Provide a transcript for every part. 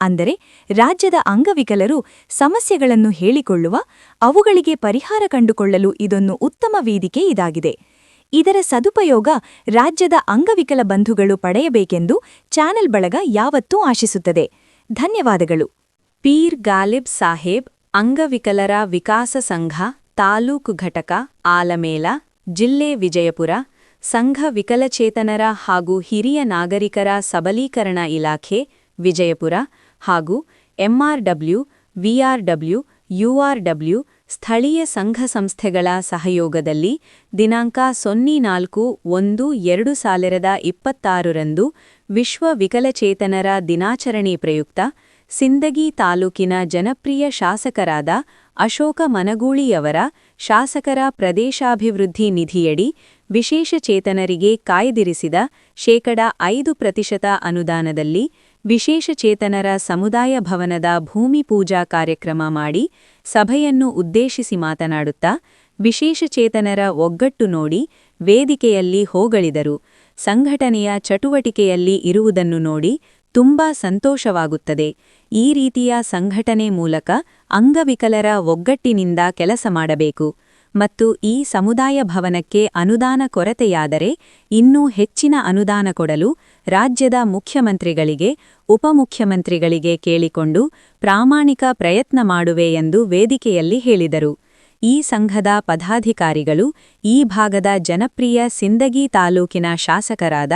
ಅಂದರೆ ರಾಜ್ಯದ ಅಂಗವಿಕಲರು ಸಮಸ್ಯೆಗಳನ್ನು ಹೇಳಿಕೊಳ್ಳುವ, ಅವುಗಳಿಗೆ ಪರಿಹಾರ ಕಂಡುಕೊಳ್ಳಲು ಇದೊಂದು ಉತ್ತಮ ವೇದಿಕೆ ಇದಾಗಿದೆ. ಇದರ ಸದುಪಯೋಗ ರಾಜ್ಯದ ಅಂಗವಿಕಲ ಬಂಧುಗಳು ಪಡೆಯಬೇಕೆಂದು ಚಾನೆಲ್ ಬಳಗ ಯಾವತ್ತೂ ಆಶಿಸುತ್ತದೆ. ಧನ್ಯವಾದಗಳು. ಪೀರ್ ಗಾಲಿಬ್ ಸಾಹೇಬ್, ಅಂಗವಿಕಲರ ವಿಕಾಸ ಸಂಘ, ತಾಲೂಕು ಘಟಕ, ಆಲಮೇಲ, ಜಿಲ್ಲೆ ವಿಜಯಪುರ, ಸಂಘ ವಿಕಲಚೇತನರ ಹಾಗೂ ಹಿರಿಯ ನಾಗರಿಕರ ಸಬಲೀಕರಣ ಇಲಾಖೆ, ವಿಜಯಪುರ ಹಾಗೂ ಎಂಆರ್ಡಬ್ಲ್ಯೂ ವಿಆರ್ಡಬ್ಲ್ಯೂ ಯುಆರ್ಡಬ್ಲ್ಯೂ ಸ್ಥಳೀಯ ಸಂಘ ಸಂಸ್ಥೆಗಳ ಸಹಯೋಗದಲ್ಲಿ ದಿನಾಂಕ ಸೊನ್ನೆ ನಾಲ್ಕು ಒಂದು ಎರಡು ಸಾವಿರದ ಇಪ್ಪತ್ತಾರರಂದು ವಿಶ್ವ ವಿಕಲಚೇತನರ ದಿನಾಚರಣೆ ಪ್ರಯುಕ್ತ ಸಿಂದಗಿ ತಾಲೂಕಿನ ಜನಪ್ರಿಯ ಶಾಸಕರಾದ ಅಶೋಕ ಮನಗೂಳಿಯವರ ಶಾಸಕರ ಪ್ರದೇಶಾಭಿವೃದ್ಧಿ ನಿಧಿಯಡಿ ವಿಶೇಷಚೇತನರಿಗೆ ಕಾಯ್ದಿರಿಸಿದ ಶೇಕಡ ಐದು ಪ್ರತಿಶತ ಅನುದಾನದಲ್ಲಿ ವಿಶೇಷಚೇತನರ ಸಮುದಾಯ ಭವನದ ಭೂಮಿ ಪೂಜಾ ಕಾರ್ಯಕ್ರಮ ಮಾಡಿ ಸಭೆಯನ್ನು ಉದ್ದೇಶಿಸಿ ಮಾತನಾಡುತ್ತಾ ವಿಶೇಷಚೇತನರ ಒಗ್ಗಟ್ಟು ನೋಡಿ ವೇದಿಕೆಯಲ್ಲಿ ಹೋಗಳಿದರು. ಸಂಘಟನೆಯ ಚಟುವಟಿಕೆಯಲ್ಲಿ ಇರುವುದನ್ನು ನೋಡಿ ತುಂಬಾ ಸಂತೋಷವಾಗುತ್ತದೆ. ಈ ರೀತಿಯ ಸಂಘಟನೆ ಮೂಲಕ ಅಂಗವಿಕಲರ ಒಗ್ಗಟ್ಟಿನಿಂದ ಕೆಲಸ ಮಾಡಬೇಕು. ಮತ್ತು ಈ ಸಮುದಾಯ ಭವನಕ್ಕೆ ಅನುದಾನ ಕೊರತೆಯಾದರೆ ಇನ್ನೂ ಹೆಚ್ಚಿನ ಅನುದಾನ ಕೊಡಲು ರಾಜ್ಯದ ಮುಖ್ಯಮಂತ್ರಿಗಳಿಗೆ, ಉಪಮುಖ್ಯಮಂತ್ರಿಗಳಿಗೆ ಕೇಳಿಕೊಂಡು ಪ್ರಾಮಾಣಿಕ ಪ್ರಯತ್ನ ಮಾಡುವೆ ಎಂದು ವೇದಿಕೆಯಲ್ಲಿ ಹೇಳಿದರು. ಈ ಸಂಘದ ಪದಾಧಿಕಾರಿಗಳು ಈ ಭಾಗದ ಜನಪ್ರಿಯ ಸಿಂದಗಿ ತಾಲೂಕಿನ ಶಾಸಕರಾದ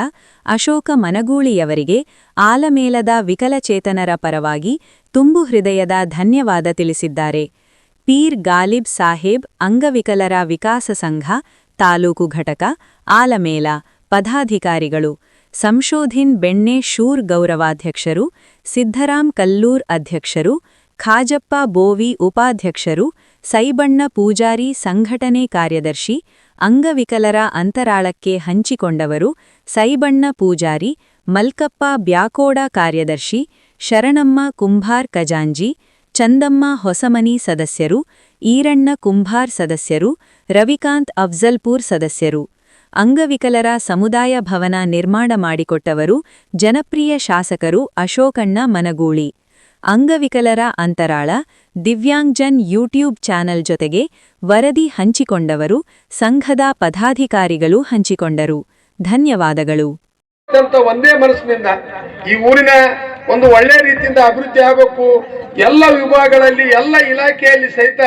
ಅಶೋಕ ಮನಗೂಳಿಯವರಿಗೆ ಆಲಮೇಲದ ವಿಕಲಚೇತನರ ಪರವಾಗಿ ತುಂಬು ಹೃದಯದ ಧನ್ಯವಾದ ತಿಳಿಸಿದ್ದಾರೆ. ಪೀರ್ ಗಾಲಿಬ್ ಸಾಹೇಬ್ ಅಂಗವಿಕಲರ ವಿಕಾಸ ಸಂಘ, ತಾಲೂಕು ಘಟಕ, ಆಲಮೇಲ, ಪದಾಧಿಕಾರಿಗಳು, ಸಂಶೋಧಿನ್ ಬೆಣ್ಣೆ ಶೂರ್ ಗೌರವಾಧ್ಯಕ್ಷರು ಸಿದ್ಧರಾಮ್ ಕಲ್ಲೂರ್ ಅಧ್ಯಕ್ಷರು, ಖಾಜಪ್ಪ ಬೋವಿ ಉಪಾಧ್ಯಕ್ಷರು, ಸೈಬಣ್ಣ ಪೂಜಾರಿ ಸಂಘಟನೆ ಕಾರ್ಯದರ್ಶಿ, ಅಂಗವಿಕಲರ ಅಂತರಾಳಕ್ಕೆ ಹಂಚಿಕೊಂಡವರು, ಸೈಬಣ್ಣ ಪೂಜಾರಿ ಮಲ್ಕಪ್ಪ ಬ್ಯಾಕೋಡ ಕಾರ್ಯದರ್ಶಿ, ಶರಣಮ್ಮ ಕುಂಭಾರ್ ಖಜಾಂಜಿ ಚಂದಮ್ಮ ಹೊಸಮನಿ ಸದಸ್ಯರು, ಈರಣ್ಣ ಕುಂಭಾರ್ ಸದಸ್ಯರು, ರವಿಕಾಂತ್ ಅಫ್ಜಲ್ಪೂರ್ ಸದಸ್ಯರು. ಅಂಗವಿಕಲರ ಸಮುದಾಯ ಭವನ ನಿರ್ಮಾಣ ಮಾಡಿಕೊಟ್ಟವರು ಜನಪ್ರಿಯ ಶಾಸಕರು ಅಶೋಕಣ್ಣ ಮನಗೂಳಿ. ಅಂಗವಿಕಲರ ಅಂತರಾಳ ದಿವ್ಯಾಂಗ್ಜನ್ ಯೂಟ್ಯೂಬ್ ಚಾನೆಲ್ ಜೊತೆಗೆ ವರದಿ ಹಂಚಿಕೊಂಡವರು, ಸಂಘದ ಪದಾಧಿಕಾರಿಗಳು ಹಂಚಿಕೊಂಡರು. ಧನ್ಯವಾದಗಳು. ಈ ಊರಿನ ಒಂದು ಒಳ್ಳೆ ರೀತಿಯಿಂದ ಅಭಿವೃದ್ಧಿ ಆಗಬೇಕು. ಎಲ್ಲ ವಿಭಾಗಗಳಲ್ಲಿ, ಎಲ್ಲ ಇಲಾಖೆಯಲ್ಲಿ ಸಹಿತ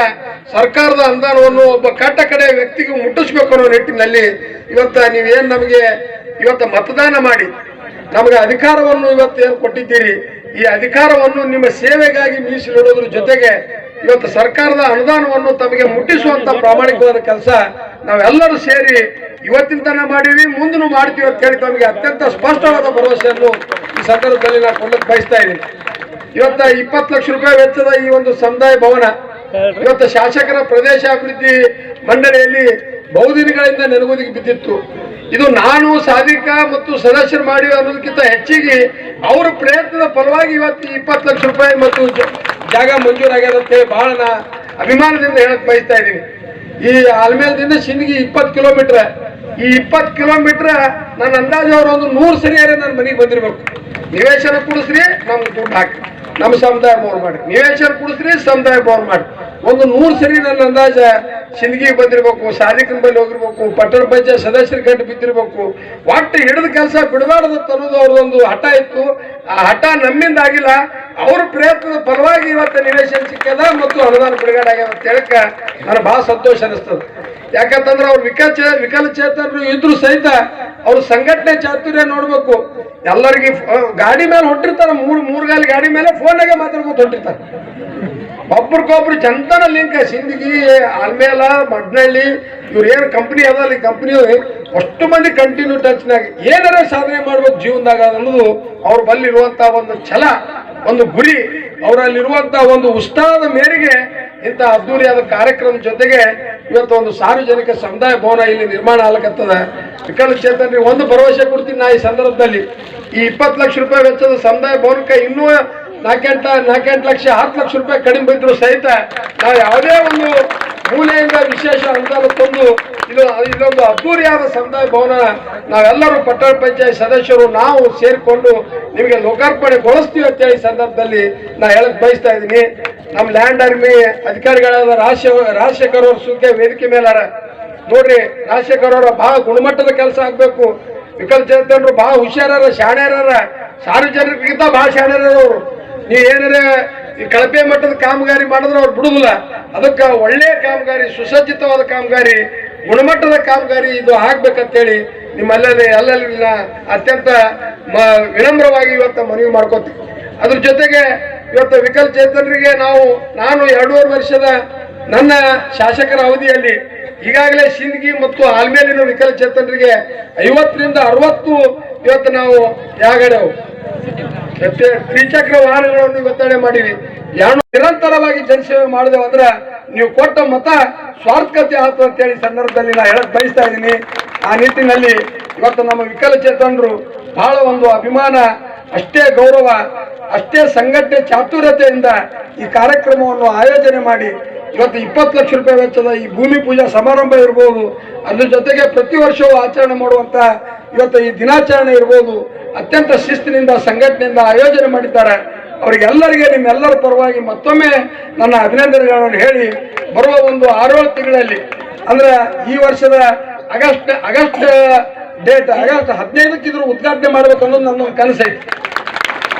ಸರ್ಕಾರದ ಅನುದಾನವನ್ನು ಒಬ್ಬ ಕಟ್ಟ ಕಡೆ ವ್ಯಕ್ತಿಗೂ ಮುಟ್ಟಿಸ್ಬೇಕು ಅನ್ನೋ ನಿಟ್ಟಿನಲ್ಲಿ ಇವತ್ತ ನೀವೇನು ನಮಗೆ ಇವತ್ತು ಮತದಾನ ಮಾಡಿ, ನಮಗೆ ಅಧಿಕಾರವನ್ನು ಇವತ್ತು ಏನು ಕೊಟ್ಟಿದ್ದೀರಿ, ಈ ಅಧಿಕಾರವನ್ನು ನಿಮ್ಮ ಸೇವೆಗಾಗಿ ಮೀಸಲಿಡೋದ್ರ ಜೊತೆಗೆ ಇವತ್ತು ಸರ್ಕಾರದ ಅನುದಾನವನ್ನು ತಮಗೆ ಮುಟ್ಟಿಸುವಂತ ಪ್ರಾಮಾಣಿಕವಾದ ಕೆಲಸ ನಾವೆಲ್ಲರೂ ಸೇರಿ ಇವತ್ತಿನ ತನಕ ಮಾಡೀವಿ ಮುಂದೂ ಮಾಡ್ತೀವಿ ಅಂತ ಹೇಳಿ ತಮಗೆ ಅತ್ಯಂತ ಸ್ಪಷ್ಟವಾದ ಭರವಸೆಯನ್ನು ಸಂದರ್ಭದಲ್ಲಿ ನಾನು ಕೊಡಲಿಕ್ಕೆ ಬಯಸ್ತಾ ಇದ್ದೀನಿ. ಇವತ್ತ ಇಪ್ಪತ್ತು ಲಕ್ಷ ರೂಪಾಯಿ ವೆಚ್ಚದ ಈ ಒಂದು ಸಮುದಾಯ ಭವನ ಇವತ್ತು ಶಾಸಕರ ಪ್ರದೇಶಾಭಿವೃದ್ಧಿ ಮಂಡಳಿಯಲ್ಲಿ ಬಹುದಿನಗಳಿಂದ ನೆನಗುದಿಗೆ ಬಿದ್ದಿತ್ತು. ಇದು ನಾನು ಸಾಧಿಕ ಮತ್ತು ಸದಸ್ಯರು ಮಾಡಿ ಅನ್ನೋದಕ್ಕಿಂತ ಹೆಚ್ಚಿಗೆ ಅವರ ಪ್ರಯತ್ನದ ಫಲವಾಗಿ ಇವತ್ತು ಇಪ್ಪತ್ತು ಲಕ್ಷ ರೂಪಾಯಿ ಮತ್ತು ಜಾಗ ಮಂಜೂರಾಗ್ಯದ ಹೇಳಿ ಬಹಳ ನಾ ಅಭಿಮಾನದಿಂದ ಹೇಳಕ್ ಬಯಸ್ತಾ ಇದ್ದೀನಿ. ಈ ಆಲ್ಮೇಲದಿಂದ ಶಿಂದಗಿ ಇಪ್ಪತ್ತು ಕಿಲೋಮೀಟರ್ ಈ ಇಪ್ಪತ್ತು ಕಿಲೋಮೀಟರ್ ನನ್ನ ಅಂದಾಜು ಅವ್ರು ಒಂದು ನೂರು ಸರಿಯಾರೆ ನನ್ನ ಮನೆಗೆ ಬಂದಿರ್ಬೇಕು. ನಿವೇಶನ ಕುಡಿಸ್ರಿ, ನಮ್ಗೆ ದುಡ್ಡು ಹಾಕಿ. ನಮ್ಮ ಸಮುದಾಯ ಬೋರ್ ಮಾಡಿ. ನಿವೇಶನ ಕುಡಿಸ್ರಿ, ಸಮುದಾಯ ಬೋರ್ ಮಾಡಿ. ಒಂದು ನೂರು ಸರಿ ನನ್ನ ಅಂದಾಜ ಸಿಂದಗಿ ಬಂದಿರ್ಬೇಕು ಸಾಧಿಕನ ಬಳಿ ಹೋಗಿರ್ಬೇಕು, ಪಟ್ಟಣ ಪಂಚಾಯತ್ ಸದಸ್ಯರ ಗಂಟು ಬಿದ್ದಿರ್ಬೇಕು. ಒಟ್ಟು ಹಿಡಿದ ಕೆಲಸ ಬಿಡಬಾರ್ದು ತರುವುದು ಅವ್ರದೊಂದು ಹಠ ಇತ್ತು. ಆ ಹಠ ನಮ್ಮಿಂದ ಆಗಿಲ್ಲ. ಅವ್ರ ಪ್ರಯತ್ನದ ಫಲವಾಗಿ ಇವತ್ತು ನಿವೇಶನ ಸಿಕ್ಕದ ಮತ್ತು ಅನುದಾನ ಬಿಡುಗಡೆ ಆಗ್ಯದ ಅಂತ ಹೇಳಕ್ಕೆ ನನಗೆ ಬಹಳ ಸಂತೋಷ ಅನಿಸ್ತದೆ ಯಾಕಂತಂದ್ರೆ ಅವ್ರು ವಿಕಲ ವಿಕಲಚೇತನರು ಇದ್ರು ಸಹಿತ ಅವ್ರ ಸಂಘಟನೆ ಚಾತುರ್ಯ ನೋಡ್ಬೇಕು. ಎಲ್ಲರಿಗೆ ಗಾಡಿ ಮೇಲೆ ಹೊಟ್ಟಿರ್ತಾರೆ ಮೂರ್ ಮೂರ್ ಗಾಲಿ ಗಾಡಿ ಮೇಲೆ ಫೋನಾಗೆ ಮಾತಾಡ್ಕೊತ ಹೊಟ್ಟಿರ್ತಾರೆ ಒಬ್ರಿಗೊಬ್ರು ಚಂತನ ಲಿಂಕ್, ಸಿಂದಗಿ, ಆಲ್ಮೇಲ, ಮಡ್ನಳ್ಳಿ, ಇವ್ರು ಏನು ಕಂಪ್ನಿ ಅದ ಅಲ್ಲಿ ಕಂಪ್ನಿ ಅಷ್ಟು ಮಂದಿ ಕಂಟಿನ್ಯೂ ಟಚ್ನಾಗ ಏನಾರ ಸಾಧನೆ ಮಾಡ್ಬೇಕು ಜೀವನದಾಗ ಅನ್ನೋದು ಅವ್ರ ಬಲ್ಲಿರುವಂತ ಒಂದು ಛಲ, ಒಂದು ಗುರಿ, ಅವರಲ್ಲಿರುವಂತ ಒಂದು ಉತ್ಸಾಹದ ಮೇರೆಗೆ ಇಂಥ ಅದ್ದೂರಿಯಾದ ಕಾರ್ಯಕ್ರಮ ಜೊತೆಗೆ ಇವತ್ತು ಒಂದು ಸಾರ್ವಜನಿಕ ಸಮುದಾಯ ಭವನ ಇಲ್ಲಿ ನಿರ್ಮಾಣ ಆಗ್ಲಕತ್ತದ. ವಿಕಲಚೇತನರಿಗೆ ಒಂದು ಭರವಸೆ ಕೊಡ್ತೀನಿ ನಾ ಈ ಸಂದರ್ಭದಲ್ಲಿ. ಈ ಇಪ್ಪತ್ತು ಲಕ್ಷ ರೂಪಾಯಿ ವೆಚ್ಚದ ಸಮುದಾಯ ಭವನಕ್ಕೆ ಇನ್ನೂ ನಾಲ್ಕೆಂಟ, ನಾಲ್ಕೆಂಟು ಲಕ್ಷ, ಹತ್ತು ಲಕ್ಷ ರೂಪಾಯಿ ಕಡಿಮೆ ಬಿದ್ದರೂ ಸಹಿತ ನಾವು ಯಾವುದೇ ಒಂದು ಮೂಲೆಯಿಂದ ವಿಶೇಷ ಅನುದಾನ ತಂದು ಇದು ಇದೊಂದು ಅದ್ದೂರಿಯಾದ ಸಮುದಾಯ ಭವನ. ನಾವೆಲ್ಲರೂ ಪಟ್ಟಣ ಪಂಚಾಯತ್ ಸದಸ್ಯರು, ನಾವು ಸೇರಿಕೊಂಡು ನಿಮಗೆ ಲೋಕಾರ್ಪಣೆಗೊಳಿಸ್ತೀವಿ ಅಂತೇಳಿ ಈ ಸಂದರ್ಭದಲ್ಲಿ ನಾ ಹೇಳಕ್ ಬಯಸ್ತಾ ಇದ್ದೀನಿ. ನಮ್ಮ ಲ್ಯಾಂಡ್ ಆರ್ಮಿ ಅಧಿಕಾರಿಗಳಾದ ರಾಜಶೇಖರ್ ರಾಜಶೇಖರ್ ಅವ್ರ ಸುದ್ದಿ ವೇದಿಕೆ ಮೇಲಾರ ನೋಡ್ರಿ, ರಾಜಶೇಖರ್ ಅವರ ಬಹಳ ಗುಣಮಟ್ಟದ ಕೆಲಸ ಆಗ್ಬೇಕು. ವಿಕಲಚೇತನರು ಬಹಳ ಹುಷಾರಾರ ಶಾಣ್ಯಾರ ಸಾರ್ವಜನಿಕರಿಗಿಂತ ಬಹಳ ಶಾಣ್ಯಾರ ಅವರು. ನೀವು ಏನಾರ ಈ ಕಳಪೆ ಮಟ್ಟದ ಕಾಮಗಾರಿ ಮಾಡಿದ್ರೆ ಅವ್ರು ಬಿಡುದಿಲ್ಲ. ಅದಕ್ಕೆ ಒಳ್ಳೆಯ ಕಾಮಗಾರಿ, ಸುಸಜ್ಜಿತವಾದ ಕಾಮಗಾರಿ ಗುಣಮಟ್ಟದ ಕಾಮಗಾರಿ ಇದು ಆಗ್ಬೇಕಂತೇಳಿ ನಿಮ್ಮಲ್ಲಲ್ಲಿ ಅಲ್ಲಲ್ಲಿನ ಅತ್ಯಂತ ವಿನಮ್ರವಾಗಿ ಇವತ್ತು ಮನವಿ ಮಾಡ್ಕೋತೀವಿ. ಅದ್ರ ಜೊತೆಗೆ ಇವತ್ತು ವಿಕಲಚೇತನರಿಗೆ ನಾವು, ನಾನು ಎರಡೂವರೆ ವರ್ಷದ ನನ್ನ ಶಾಸಕರ ಅವಧಿಯಲ್ಲಿ ಈಗಾಗಲೇ ಸಿಂದಗಿ ಮತ್ತು ಆಲ್ಮೇಲಿನ ವಿಕಲಚೇತನರಿಗೆ ಐವತ್ತರಿಂದ ಅರವತ್ತು ಇವತ್ತು ನಾವು ಮತ್ತೆ ತ್ರಿಚಕ್ರ ವಾಹನಗಳನ್ನು ವಿತರಣೆ ಮಾಡಿವಿ. ಯಾರು ನಿರಂತರವಾಗಿ ಜನಸೇವೆ ಮಾಡಿದೆವು ಅಂದ್ರೆ ನೀವು ಕೊಟ್ಟ ಮತ ಸ್ವಾರ್ಥಕತೆ ಆಯ್ತು ಅಂತೇಳಿ ಸಂದರ್ಭದಲ್ಲಿ ನಾ ಹೇಳಕ್ ಬಯಸ್ತಾ ಇದ್ದೀನಿ. ಆ ನಿಟ್ಟಿನಲ್ಲಿ ಇವತ್ತು ನಮ್ಮ ವಿಕಲಚೇತನರು ಬಹಳ ಒಂದು ಅಭಿಮಾನ, ಅಷ್ಟೇ ಗೌರವ, ಅಷ್ಟೇ ಸಂಘಟನೆ ಚಾತುರ್ಯತೆಯಿಂದ ಈ ಕಾರ್ಯಕ್ರಮವನ್ನು ಆಯೋಜನೆ ಮಾಡಿ ಇವತ್ತು ಇಪ್ಪತ್ತು ಲಕ್ಷ ರೂಪಾಯಿ ವೆಚ್ಚದ ಈ ಭೂಮಿ ಪೂಜಾ ಸಮಾರಂಭ ಇರ್ಬೋದು, ಅದ್ರ ಜೊತೆಗೆ ಪ್ರತಿ ವರ್ಷವೂ ಆಚರಣೆ ಮಾಡುವಂತ ಇವತ್ತು ಈ ದಿನಾಚರಣೆ ಇರ್ಬೋದು, ಅತ್ಯಂತ ಶಿಸ್ತಿನಿಂದ, ಸಂಘಟನೆಯಿಂದ ಆಯೋಜನೆ ಮಾಡಿದ್ದಾರೆ. ಅವರಿಗೆಲ್ಲರಿಗೆ, ನಿಮ್ಮೆಲ್ಲರ ಪರವಾಗಿ ಮತ್ತೊಮ್ಮೆ ನನ್ನ ಅಭಿನಂದನೆಗಳನ್ನು ಹೇಳಿ ಬರುವ ಒಂದು ಆರೇಳು ತಿಂಗಳಲ್ಲಿ, ಅಂದ್ರೆ ಈ ವರ್ಷದ ಆಗಸ್ಟ್ ಆಗಸ್ಟ್, ಡೇಟ್, ಆಗಸ್ಟ್ ಹದಿನೈದಕ್ಕೆ ಇದ್ರ ಉದ್ಘಾಟನೆ ಮಾಡ್ಬೇಕು ಅನ್ನೋದು ನನ್ನ ಕನಸೈತಿ.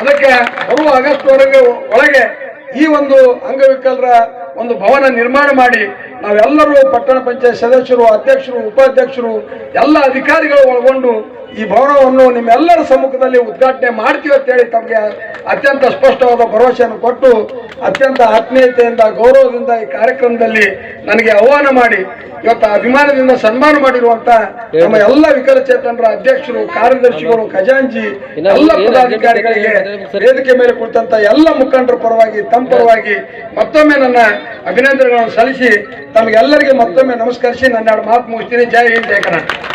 ಅದಕ್ಕೆ ಬರುವ ಆಗಸ್ಟ್ ವರೆಗೆ ಒಳಗೆ ಈ ಒಂದು ಅಂಗವಿಕಲರ ಒಂದು ಭವನ ನಿರ್ಮಾಣ ಮಾಡಿ ನಾವೆಲ್ಲರೂ ಪಟ್ಟಣ ಪಂಚಾಯತ್ ಸದಸ್ಯರು, ಅಧ್ಯಕ್ಷರು, ಉಪಾಧ್ಯಕ್ಷರು, ಎಲ್ಲ ಅಧಿಕಾರಿಗಳು ಒಳಗೊಂಡು ಈ ಭವನವನ್ನು ನಿಮ್ಮೆಲ್ಲರ ಸಮ್ಮುಖದಲ್ಲಿ ಉದ್ಘಾಟನೆ ಮಾಡ್ತೀವಿ ಅಂತೇಳಿ ತಮಗೆ ಅತ್ಯಂತ ಸ್ಪಷ್ಟವಾದ ಭರವಸೆಯನ್ನು ಕೊಟ್ಟು ಅತ್ಯಂತ ಆತ್ಮೀಯತೆಯಿಂದ ಗೌರವದಿಂದ ಈ ಕಾರ್ಯಕ್ರಮದಲ್ಲಿ ನನಗೆ ಆಹ್ವಾನ ಮಾಡಿ ಇವತ್ತು ಅಭಿಮಾನದಿಂದ ಸನ್ಮಾನ ಮಾಡಿರುವಂತ ನಮ್ಮ ಎಲ್ಲ ವಿಕಲಚೇತನರ ಅಧ್ಯಕ್ಷರು ಕಾರ್ಯದರ್ಶಿಗಳು ಖಜಾಂಜಿ ಎಲ್ಲ ಪದಾಧಿಕಾರಿಗಳಿಗೆ ವೇದಿಕೆ ಮೇಲೆ ಕುಳಿತಂತ ಎಲ್ಲ ಮುಖಂಡರ ಪರವಾಗಿ ತಮ್ಮ ಪರವಾಗಿ ಮತ್ತೊಮ್ಮೆ ನನ್ನ ಅಭಿನಂದನೆಗಳನ್ನು ಸಲ್ಲಿಸಿ ತಮಗೆಲ್ಲರಿಗೆ ಮತ್ತೊಮ್ಮೆ ನಮಸ್ಕರಿಸಿ. ನನ್ನ ಎರಡು ಮಾತು ಮುಗಿಸ್ತೀನಿ. ಜೈ ಹಿಂದ್ ಜೈ ಕರ್ನಾಟಕ.